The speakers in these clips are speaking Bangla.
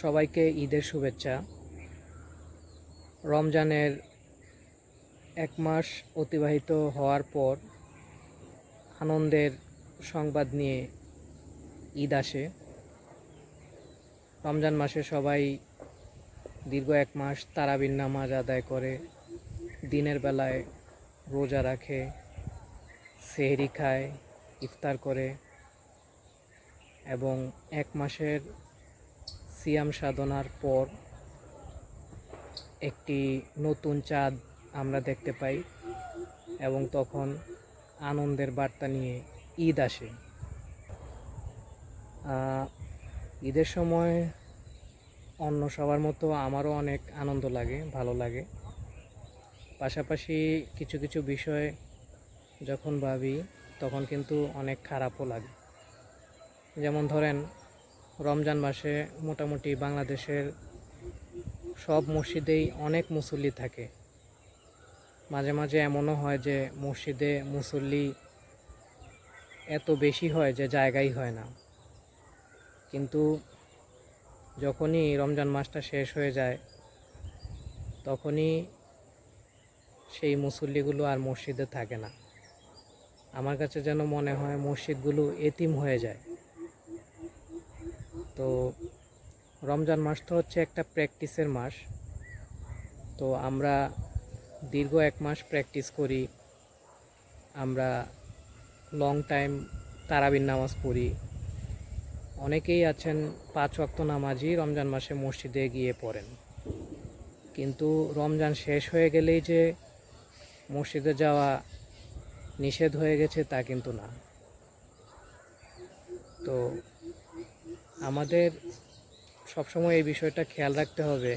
সবাইকে ঈদের শুভেচ্ছা। রমজানের এক মাস অতিবাহিত হওয়ার পর আনন্দের সংবাদ নিয়ে ঈদ আসে। রমজান মাসে সবাই দীর্ঘ এক মাস তারাবির নামাজ আদায় করে, দিনের বেলায় রোজা রাখে, সেহরি খায়, ইফতার করে এবং এক মাসের সিয়াম সাধনার পর একটি নতুন চাঁদ আমরা দেখতে পাই এবং তখন আনন্দের বার্তা নিয়ে ঈদ আসে। ঈদের সময় অন্য সবার মতো আমারও অনেক আনন্দ লাগে, ভালো লাগে। পাশাপাশি কিছু কিছু বিষয় যখন ভাবি তখন কিন্তু অনেক খারাপও লাগে। যেমন ধরেন রমজান মাসে মোটামুটি বাংলাদেশের সব মসজিদেই অনেক মুসল্লি থাকে। মাঝে মাঝে এমনও হয় যে মসজিদে মুসল্লি এত বেশি হয় যে জায়গাই হয় না। কিন্তু যখনই রমজান মাসটা শেষ হয়ে যায়, তখনই সেই মুসল্লিগুলো আর মসজিদে থাকে না। আমার কাছে যেন মনে হয় মসজিদগুলো এতিম হয়ে যায়। তো রমজান মাস তো হচ্ছে একটা প্র্যাকটিসের মাস। তো আমরা দীর্ঘ এক মাস প্র্যাকটিস করি। আমরা লং টাইম তারাবির নামাজ পড়ি। অনেকেই আছেন পাঁচ ওয়াক্ত নামাজই রমজান মাসে মসজিদে গিয়ে পড়েন। কিন্তু রমজান শেষ হয়ে গেলেই যে মসজিদে যাওয়া নিষেধ হয়ে গেছে তা কিন্তু না। তো আমাদের সবসময় এই বিষয়টা খেয়াল রাখতে হবে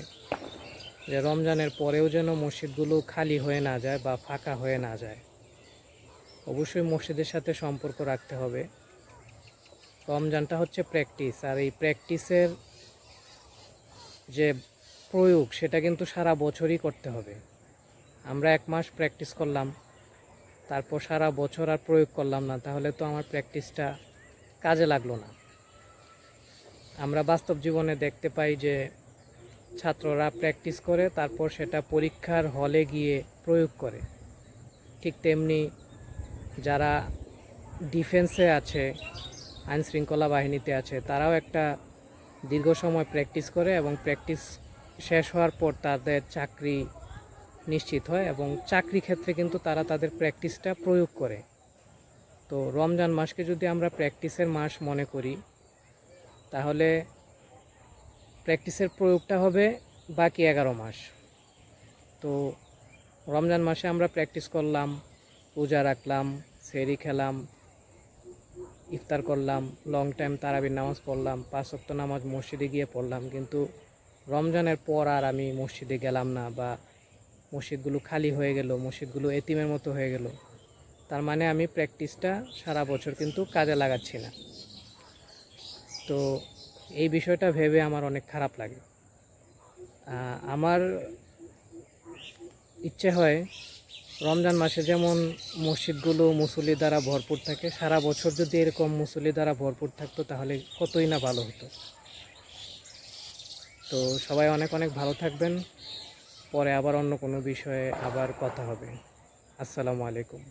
যে রমজানের পরেও যেন মসজিদগুলো খালি হয়ে না যায় বা ফাঁকা হয়ে না যায়। অবশ্যই মসজিদের সাথে সম্পর্ক রাখতে হবে। রমজানটা হচ্ছে প্র্যাকটিস, আর এই প্র্যাকটিসের যে প্রয়োগ, সেটা কিন্তু সারা বছরই করতে হবে। আমরা এক মাস প্র্যাকটিস করলাম, তারপর সারা বছর আর প্রয়োগ করলাম না, তাহলে তো আমার প্র্যাকটিসটা কাজে লাগল না। আমরা বাস্তব জীবনে দেখতে পাই যে ছাত্ররা প্র্যাকটিস করে, তারপর সেটা পরীক্ষার হলে গিয়ে প্রয়োগ করে। ঠিক তেমনি যারা ডিফেন্সে আছে আইন শৃঙ্খলা বাহিনীতে আছে, তারাও একটা দীর্ঘ সময় প্র্যাকটিস করে এবং প্র্যাকটিস শেষ হওয়ার পর তাদের চাকরি নিশ্চিত হয় এবং চাকরি ক্ষেত্রে কিন্তু তারা তাদের প্র্যাকটিসটা প্রয়োগ করে। তো রমজান মাসকে যদি আমরা প্র্যাকটিসের মাস মনে করি তাহলে প্র্যাকটিসের প্রয়োগটা হবে বাকি এগারো মাস। তো রমজান মাসে আমরা প্র্যাকটিস করলাম পূজা রাখলাম সেরি খেলাম, ইফতার করলাম লং টাইম তারাবির নামাজ পড়লাম, পাঁচ নামাজ মসজিদে গিয়ে পড়লাম। কিন্তু রমজানের পর আর আমি মসজিদে গেলাম না বা মসজিদগুলো খালি হয়ে গেল, মসজিদগুলো এতিমের মতো হয়ে গেল। তার মানে আমি প্র্যাকটিসটা সারা বছর কিন্তু কাজে লাগাচ্ছি না। তো এই বিষয়টা ভেবে আমার অনেক খারাপ লাগে। আমার ইচ্ছে হয় রমজান মাসে যেমন মসজিদগুলো মুসল্লি দ্বারা ভরপুর থাকে, সারা বছর যদি এরকম মুসল্লি দ্বারা ভরপুর থাকতো তাহলে কতই না ভালো হতো। তো সবাই অনেক অনেক ভালো থাকবেন, পরে আবার অন্য কোনো বিষয়ে আবার কথা হবে। আসসালামু আলাইকুম।